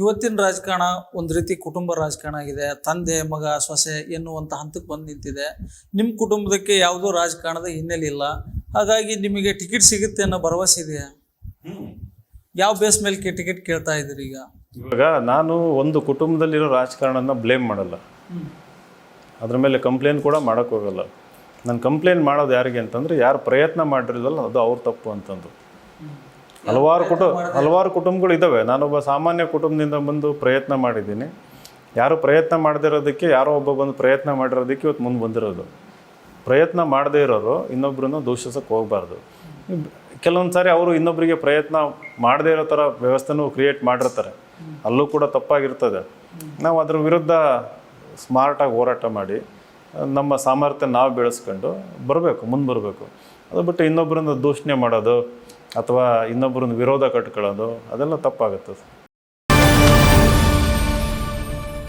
ಇವತ್ತಿನ ರಾಜಕಾರಣ ಒಂದು ರೀತಿ ಕುಟುಂಬ ರಾಜಕಾರಣ ಆಗಿದೆ. ತಂದೆ ಮಗ ಸೊಸೆ ಎನ್ನುವಂಥ ಹಂತಕ್ಕೆ ಬಂದು ನಿಂತಿದೆ. ನಿಮ್ಮ ಕುಟುಂಬದಕ್ಕೆ ಯಾವುದೋ ರಾಜಕಾರಣದ ಹಿನ್ನೆಲೆ ಇಲ್ಲ. ಹಾಗಾಗಿ ನಿಮಗೆ ಟಿಕೆಟ್ ಸಿಗುತ್ತೆ ಅನ್ನೋ ಭರವಸೆ ಇದೆಯಾ? ಯಾವ ಬೇಸ್ ಮೇಲೆ ಟಿಕೆಟ್ ಕೇಳ್ತಾ ಇದ್ದೀರಿ ಈಗ? ಇವಾಗ ನಾನು ಒಂದು ಕುಟುಂಬದಲ್ಲಿರೋ ರಾಜಕಾರಣನ ಬ್ಲೇಮ್ ಮಾಡಲ್ಲ. ಅದ್ರ ಮೇಲೆ ಕಂಪ್ಲೇಂಟ್ ಕೂಡ ಮಾಡೋಕ್ಕೋಗಲ್ಲ ನಾನು ಕಂಪ್ಲೇಂಟ್ ಮಾಡೋದು ಯಾರಿಗೆ ಅಂತಂದರೆ ಯಾರು ಪ್ರಯತ್ನ ಮಾಡಿರೋದಲ್ಲ ಅದು ಅವ್ರ ತಪ್ಪು ಅಂತಂದು. ಹಲವಾರು ಕುಟುಂಬ ಹಲವಾರು ಕುಟುಂಬಗಳು ಇದ್ದಾವೆ. ನಾನೊಬ್ಬ ಸಾಮಾನ್ಯ ಕುಟುಂಬದಿಂದ ಬಂದು ಪ್ರಯತ್ನ ಮಾಡಿದ್ದೀನಿ. ಯಾರು ಪ್ರಯತ್ನ ಮಾಡದಿರೋದಕ್ಕೆ, ಯಾರೋ ಒಬ್ಬ ಬಂದು ಪ್ರಯತ್ನ ಮಾಡಿರೋದಕ್ಕೆ ಇವತ್ತು ಮುಂದೆ ಬಂದಿರೋದು. ಪ್ರಯತ್ನ ಮಾಡದೇ ಇರೋರು ಇನ್ನೊಬ್ಬರನ್ನು ದೂಷಿಸಕ್ಕೆ ಹೋಗಬಾರ್ದು. ಕೆಲವೊಂದು ಸಾರಿ ಅವರು ಇನ್ನೊಬ್ಬರಿಗೆ ಪ್ರಯತ್ನ ಮಾಡದೇ ಇರೋ ಥರ ವ್ಯವಸ್ಥೆನೂ ಕ್ರಿಯೇಟ್ ಮಾಡಿರ್ತಾರೆ. ಅಲ್ಲೂ ಕೂಡ ತಪ್ಪಾಗಿರ್ತದೆ. ನಾವು ಅದ್ರ ವಿರುದ್ಧ ಸ್ಮಾರ್ಟಾಗಿ ಹೋರಾಟ ಮಾಡಿ, ನಮ್ಮ ಸಾಮರ್ಥ್ಯ ನಾವು ಬೆಳೆಸ್ಕೊಂಡು ಬರಬೇಕು, ಮುಂದೆ ಬರಬೇಕು. ಅದು ಬಿಟ್ಟು ಇನ್ನೊಬ್ಬರನ್ನ ದೂಷಣೆ ಮಾಡೋದು ಅಥವಾ ಇನ್ನೊಬ್ಬರನ್ನ ವಿರೋಧ ಕಟ್ಕೊಳ್ಳೋದು ಅದೆಲ್ಲ ತಪ್ಪಾಗುತ್ತೆ